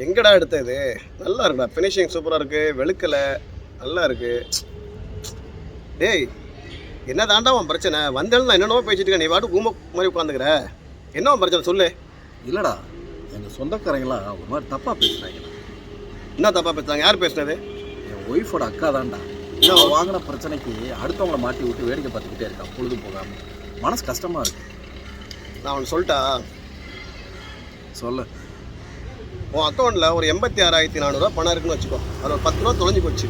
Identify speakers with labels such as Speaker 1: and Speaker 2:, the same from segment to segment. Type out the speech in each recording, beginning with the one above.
Speaker 1: எங்கடா எடுத்தது? நல்லா இருக்குடா. ஃபினிஷிங் சூப்பராக இருக்குது வெளுக்கலை. நல்லா இருக்கு. டேய் என்ன தாண்டா உன் பிரச்சனை? வந்தாலும் நான் என்னென்னவோ பேசிட்டு இருக்கேன். நீ வாட்டு ஊம மாதிரி உட்காந்துக்கிற என்ன பிரச்சனை? சொல்லு.
Speaker 2: இல்லைடா. எங்கள் சொந்தக்காரங்களாம் ஒரு மாதிரி தப்பாக பேசுகிறாங்க
Speaker 1: என்ன தப்பாக பேசுறாங்க? யார் பேசுனது
Speaker 2: என் ஒய்ஃபோட அக்கா தான்டா? அவன் வாங்கின பிரச்சனைக்கு அடுத்தவங்கள மாட்டி விட்டு வேடிக்கை பார்த்துக்கிட்டே இருக்கான் பொழுது போகாமல் மனசு கஷ்டமாக இருக்கு.
Speaker 1: நான் அவன் சொல்லிட்டா?
Speaker 2: சொல்லு.
Speaker 1: உன் அக்கௌண்ட்டில் ஒரு எண்பத்தி ஆறாயிரத்தி நானூறுரூவா பணம் இருக்குன்னு வச்சுக்கோ. அது ஒரு பத்து ரூபா தொலைஞ்சு போச்சு.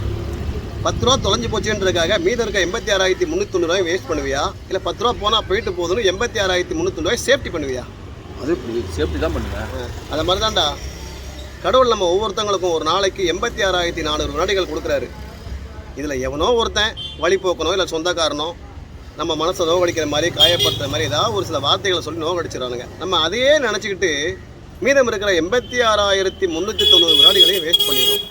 Speaker 1: பத்து ரூபா தொலைஞ்சு போச்சுன்றதுக்காக மீதம் இருக்க எண்பத்தி ஆறாயிரத்தி முந்நூற்றி வேஸ்ட் பண்ணுவியா? இல்லை பத்து ரூபா போனால் போயிட்டு போதுன்னு எண்பத்தி ஆறாயிரத்தி முந்நூற்றி சேஃப்டி பண்ணுவியா?
Speaker 2: அது சேஃப்டி தான் பண்ணுவேன்
Speaker 1: அந்த மாதிரி தான்டா கடவுள் நம்ம ஒவ்வொருத்தங்களுக்கும் ஒரு நாளைக்கு எண்பத்தி ஆறாயிரத்தி நானூறு வினாடிகள் கொடுக்குறாரு. இதில் எவனோ ஒருத்தன் வழி போக்கணும் இல்லை சொந்தக்காரனோ நம்ம மனசை நோகடிக்கிற மாதிரி காயப்படுத்துற மாதிரி ஏதாவது ஒரு சில வார்த்தைகளை சொல்லி நோகடிச்சிடறானுங்க நம்ம அதையே நினச்சிக்கிட்டு மீதம் இருக்கிற எண்பத்தி ஆறாயிரத்தி முந்நூற்றி தொண்ணூறு வினாடிகளையும் வேஸ்ட் பண்ணிடுறோம்.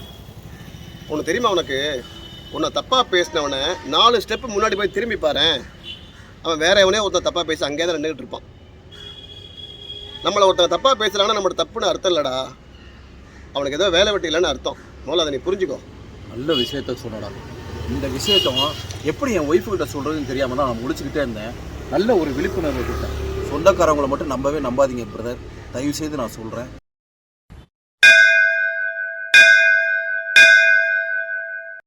Speaker 1: உனக்கு தெரியுமா உனக்கு? உன்னை தப்பாக பேசினவனை நாலு ஸ்டெப்பு முன்னாடி போய் திரும்பி பாருன் அவன் வேற எவனே ஒருத்தன் தப்பாக பேசி அங்கேயே தான் நின்றுட்டு இருப்பான். நம்மளை ஒருத்தன் தப்பாக பேசுகிறான்னா நம்மளோட தப்புன்னு அர்த்தம் இல்லைடா. அவனுக்கு ஏதோ வேலை வெட்டி இல்லைன்னு அர்த்தம். முதல்ல அதை நீ புரிஞ்சுக்கோ.
Speaker 2: நல்ல விஷயத்த சொல்லடா இந்த விஷயத்த எப்படி என் ஒய்ஃபு கிட்ட சொல்கிறதுன்னு தெரியாமல் தான் நான் முடிச்சுக்கிட்டே இருந்தேன். நல்ல ஒரு விழிப்புணர்வு கொடுத்தேன். சொந்தக்காரவங்களை மட்டும் நம்பவே நம்பாதீங்க பிரதர் தயவு செய்து நான் சொல்கிறேன்